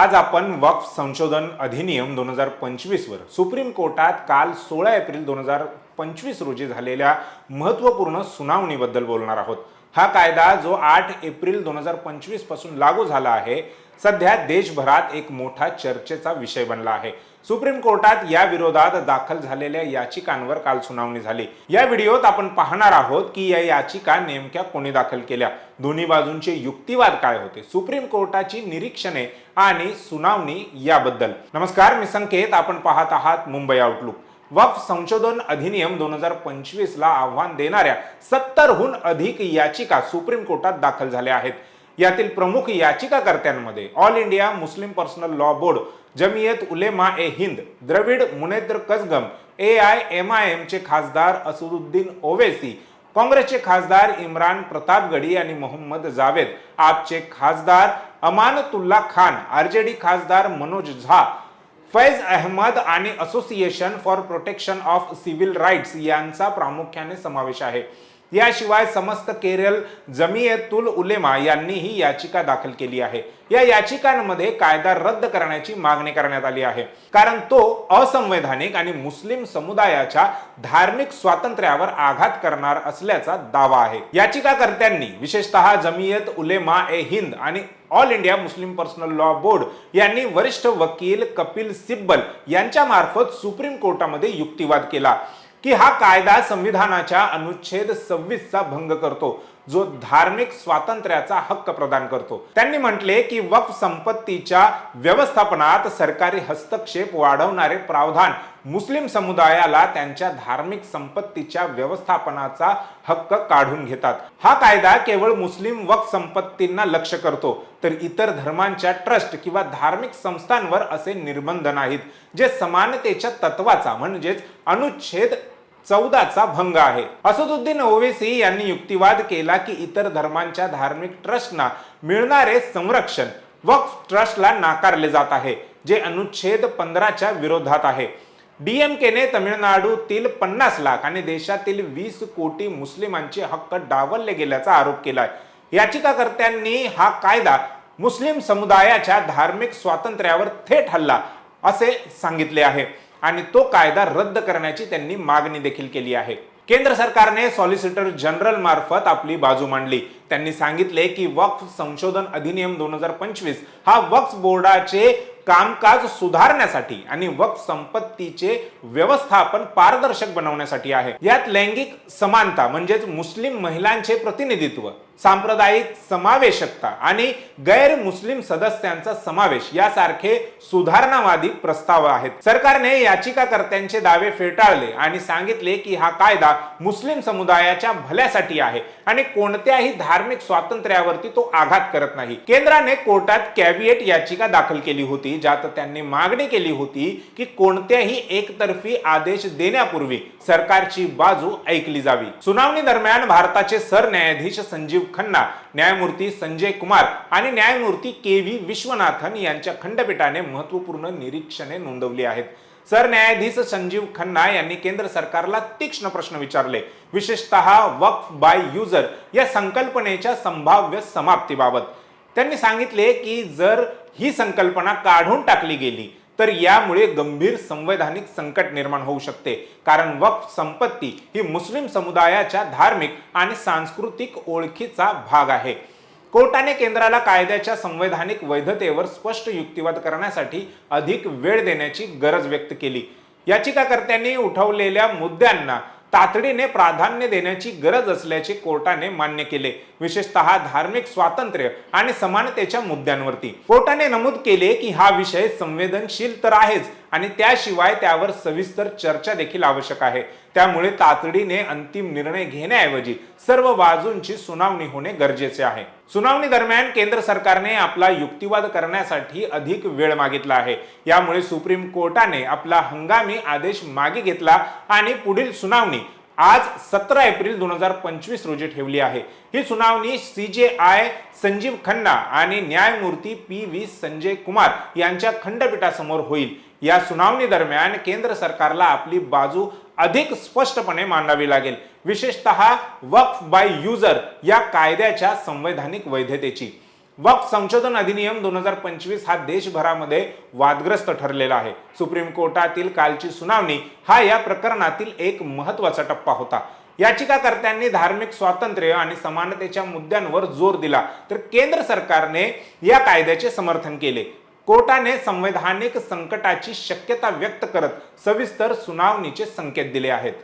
आज आपण वक्फ संशोधन अधिनियम दोन हजार पंचवीसवर सुप्रीम कोर्टात काल सोळा एप्रिल दोन हजार पंचवीस रोजी झालेल्या महत्त्वपूर्ण सुनावणीबद्दल बोलणार आहोत. हा कायदा जो आठ एप्रिल दोन हजार पंचवीसपासून लागू झाला आहे सध्या देशभरात एक मोठा चर्चेचा विषय बनला आहे. सुप्रीम कोर्टात या विरोधात दाखल झालेल्या याचिकांवर काल सुनावणी झाली. या व्हिडिओत आपण पाहणार आहोत की या याचिका नेमक्या कोणी दाखल केल्या? दोन्ही बाजूंचे युक्तिवाद काय होते? सुप्रीम कोर्टाची निरीक्षणे आणि सुनावणी याबद्दल. नमस्कार मी संकेत. आपण पाहत आहात मुंबई आउटलुक वक्फ संशोधन अधिनियम दोन हजार पंचवीस ला आव्हान देणाऱ्या सत्तरहून अधिक याचिका सुप्रीम कोर्टात दाखल झाल्या आहेत. यातील प्रमुख याचिकाकर्त्यांमध्ये all India Muslim personal law board Jamiat Ulema e Hind Dravida Munnetra Kazhagam A I M I एमचे खासदार असुरुद्दीन ओवेसी काँग्रेसचे खासदार इम्रान प्रतापगडी आणि मोहम्मद जावेद आपचे खासदार अमानतुल्ला खान आरजेडी खासदार मनोज झा फैज अहमद आणि association for protection of civil rights यांचा प्रामुख्याने समावेश आहे. याशिवाय समस्त केरळ जमियतुल उलेमा यांनी ही याचिका दाखल केली आहे. या याचिकांमध्ये कायदा रद्द करण्याची मागणी करण्यात आली आहे. कारण तो असंवैधानिक आणि मुस्लिम समुदायाच्या धार्मिक स्वातंत्र्यावर आघात करणार असल्याचा दावा आहे. याचिकाकर्त्यांनी विशेषतः जमियत उलेमा ए हिंद आणि all India Muslim personal law board यांनी वरिष्ठ वकील कपिल सिब्बल यांच्या मार्फत सुप्रीम कोर्टामध्ये युक्तिवाद केला. की हा कायदा संविधानाच्या अनुच्छेद सव्वीसचा भंग करतो. जो धार्मिक स्वातंत्र्याचा हक्क प्रदान करतो. त्यांनी म्हटले की वक्फ संपत्तीच्या व्यवस्थापनात सरकारी हस्तक्षेप वाढवणारे प्रावधान मुस्लिम समुदायाला त्यांच्या धार्मिक संपत्तीच्या व्यवस्थापनाचा हक्क काढून घेतात. हा कायदा केवळ मुस्लिम वक्फ संपत्तींना लक्ष करतो तर इतर धर्मांच्या ट्रस्ट किंवा धार्मिक संस्थांवर असे निर्बंध नाहीत जे समानतेच्या तत्वाचा म्हणजेच अनुच्छेद चौदाचा भंग आहे. असदुद्दीन ओवेसी यांनी युक्तिवाद केला की इतर धर्मांच्या धार्मिक ट्रस्टना मिळणारे संरक्षण वक्फ ट्रस्टला नाकारले जात आहे जे अनुच्छेद पंधराच्या विरोधात आहे. डीएमकेने तमिळनाडूतील पन्नास लाख आणि देशातील वीस कोटी मुस्लिमांचे हक्क डावलले गेल्याचा आरोप केलाय. याचिकाकर्त्यांनी हा कायदा मुस्लिम समुदायाच्या धार्मिक स्वातंत्र्यावर थेट हल्ला असे सांगितले आहे. आणि तो कायदा रद्द करण्याची त्यांनी मागणी देखील केली आहे. केंद्र सरकारने सॉलिसिटर जनरल मार्फत आपली बाजू मांडली. त्यांनी सांगितले की वक्फ संशोधन अधिनियम दोन हजार पंचवीस हा वक्फ बोर्डाचे कामकाज सुधारण्यासाठी आणि वक्फ संपत्तीचे व्यवस्थापन पारदर्शक बनवण्यासाठी आहे. यात लैंगिक समानता म्हणजेच मुस्लिम महिलांचे प्रतिनिधित्व सांप्रदायिक समावेशकता आणि गैर मुस्लिम सदस्यांचा समावेश यासारखे सुधारणावादी प्रस्ताव आहेत. सरकारने याचिकाकर्त्यांचे दावे फेटाळले आणि सांगितले की हा कायदा मुस्लिम समुदायाच्या भल्यासाठी आहे आणि कोणत्याही धार्मिक स्वातंत्र्यावरती तो आघात करत नाही. केंद्राने कोर्टात कॅव्हिएट याचिका दाखल केली होती ज्यात त्यांनी मागणी केली होती की कोणत्याही एकतर्फी आदेश देण्यापूर्वी सरकारची बाजू ऐकली जावी. सुनावणी दरम्यान भारताचे सरन्यायाधीश संजीव खन्ना न्यायमूर्ती संजय कुमार आणि न्यायमूर्ती के व्ही विश्वनाथन यांच्या खंडपीठाने महत्त्वपूर्ण निरीक्षणे नोंदवली आहेत. सरन्यायाधीश संजीव खन्ना यांनी केंद्र सरकारला तीक्ष्ण प्रश्न विचारले. विशेषतः वक्फ बाय युजर या संकल्पनेच्या संभाव्य समाप्तीबाबत. त्यांनी सांगितले की जर ही संकल्पना काढून टाकली गेली तर यामुळे गंभीर संवैधानिक संकट निर्माण होऊ शकते. कारण वक्फ संपत्ती ही मुस्लिम समुदायाच्या धार्मिक आणि सांस्कृतिक ओळखीचा भाग आहे. कोर्टाने केंद्राला कायद्याच्या संवैधानिक वैधतेवर स्पष्ट युक्तिवाद करण्यासाठी अधिक वेळ देण्याची गरज व्यक्त केली. याचिकाकर्त्यांनी उठवलेल्या मुद्द्यांना तातडीने प्राधान्य देण्याची गरज असल्याचे कोर्टाने मान्य केले. विशेषतः धार्मिक स्वातंत्र्य आणि समानतेच्या मुद्द्यांवरती. कोर्टाने नमूद केले की हा विषय संवेदनशील तर आहेच आणि त्याशिवाय त्यावर सविस्तर चर्चा देखील आवश्यक आहे. त्यामुळे तातडीने अंतिम निर्णय घेण्याऐवजी सर्व बाजूंची सुनावणी होणे गरजेचे आहे. सुनावणी दरम्यान केंद्र सरकारने आपला युक्तिवाद करण्यासाठी अधिक वेळ मागितला आहे. यामुळे सुप्रीम कोर्टाने आपला हंगामी आदेश मागे घेतला आणि पुढील सुनावणी आज सतरा एप्रिल दोन हजार पंचवीस रोजी ठेवली आहे. ही सुनावणी सी जे आय संजीव खन्ना आणि न्यायमूर्ती पी व्ही संजय कुमार यांच्या खंडपीठासमोर होईल. या सुनावणी दरम्यान केंद्र सरकारला आपली बाजू अधिक स्पष्टपणे मांडावी लागेल. विशेषतः वक्फ बाय युजर या कायद्याच्या संवैधानिक वैधतेची. वक्फ संशोधन अधिनियम दोन हजार पंचवीस हा देशभरामध्ये वादग्रस्त ठरलेला आहे. सुप्रीम कोर्टातील कालची सुनावणी हा या प्रकरणातील एक महत्त्वाचा टप्पा होता. याचिकाकर्त्यांनी धार्मिक स्वातंत्र्य आणि समानतेच्या मुद्द्यांवर जोर दिला. तर केंद्र सरकारने या कायद्याचे समर्थन केले. कोर्टाने संवैधानिक संकटाची शक्यता व्यक्त करत सविस्तर सुनावणीचे संकेत दिले आहेत.